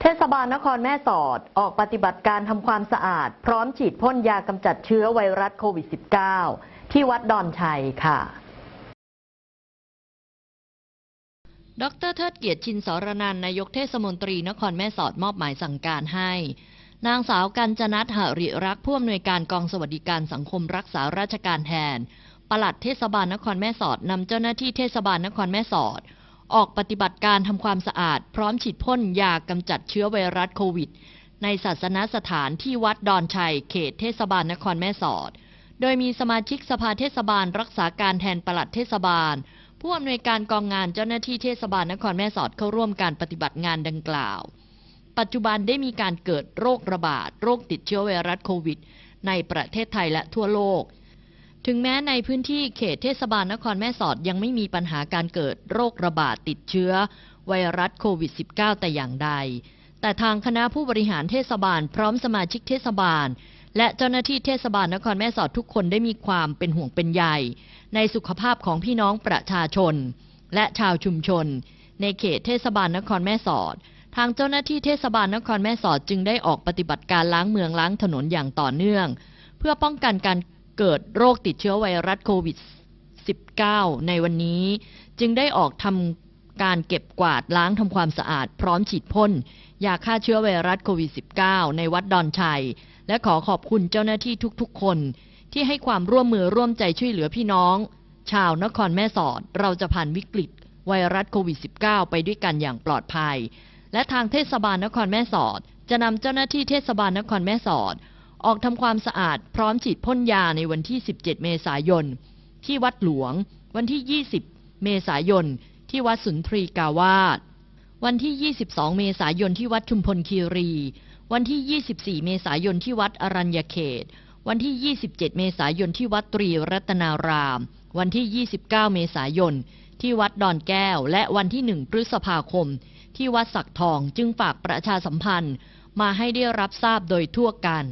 เทศบาลนครแม่สอดออกปฏิบัติการทำความสะอาด พร้อมฉีดพ่นยากำจัดเชื้อไวรัสโควิด -19 ที่วัดดอนชัยค่ะ ดรเทิดเกียรติชินสรนันนายกเทศมนตรีนครแม่สอดมอบหมายสั่งการให้ นางสาวกัญจนัทหริรักผู้อำนวยการกองสวัสดิการสังคมรักษาราชการแทนปลัดเทศบาลนครแม่สอดนำเจ้าหน้าที่เทศบาลนครแม่สอด ออกปฏิบัติการทำความสะอาด พร้อมฉีดพ่นยากำจัดเชื้อไวรัสโควิด ในศาสนสถานที่วัดดอนชัย เขตเทศบาลนครแม่สอด โดยมีสมาชิกสภาเทศบาลรักษาการแทนปลัดเทศบาล ผู้อำนวยการกองงานเจ้าหน้าที่เทศบาลนครแม่สอดเข้าร่วมการปฏิบัติงานดังกล่าว ปัจจุบันได้มีการเกิดโรคระบาด โรคติดเชื้อไวรัสโควิด ในประเทศไทยและทั่วโลก ถึงแม้ในพื้นที่เขตเทศบาลนครแม่สอดยังไม่มีปัญหาการเกิดโรคระบาดติดเชื้อ ไวรัสโควิด -19 แต่อย่างใด แต่ทางคณะผู้บริหารเทศบาลพร้อมสมาชิกเทศบาล และเจ้าหน้าที่เทศบาลนครแม่สอดทุกคนได้มีความเป็นห่วงเป็นใยในสุขภาพของพี่น้องประชาชน และชาวชุมชน ในเขตเทศบาลนครแม่สอด ทางเจ้าหน้าที่เทศบาลนครแม่สอดจึงได้ออกปฏิบัติการล้างเมืองล้างถนนอย่างต่อเนื่อง เพื่อป้องกันการ เกิดโรคติดเชื้อไวรัสโควิด 19 ในวันนี้ จึงได้ออกทำการเก็บกวาดล้างทำความสะอาด พร้อมฉีดพ่นยาฆ่าเชื้อไวรัสโควิด -19 ในวัดดอนชัย และขอขอบคุณเจ้าหน้าที่ทุกๆ คนที่ให้ความร่วมมือร่วมใจช่วยเหลือพี่น้อง ชาวนครแม่สอดเราจะผ่านวิกฤต ไวรัสโควิด -19 ไปด้วยกันอย่างปลอดภัย และทางเทศบาลนครแม่สอด จะนำเจ้าหน้าที่เทศบาลนครแม่สอด ออกทำความสะอาดพร้อมฉีดพ่นยาในวันที่ 17 เมษายน ที่วัดหลวง วันที่ 20 เมษายน ที่วัดสุนทรีกาวาสวันที่ 22 เมษายนที่วัดชุมพลคีรี วันที่ 24 เมษายนที่วัดอรัญญเขต วันที่ 27 เมษายนที่วัดตรีรัตนาราม วันที่ 29 เมษายนที่วัดดอนแก้ว และวันที่ 1 พฤษภาคม ที่วัดสักทองจึงฝากประชาสัมพันธ์ มาให้ได้รับทราบโดยทั่วกัน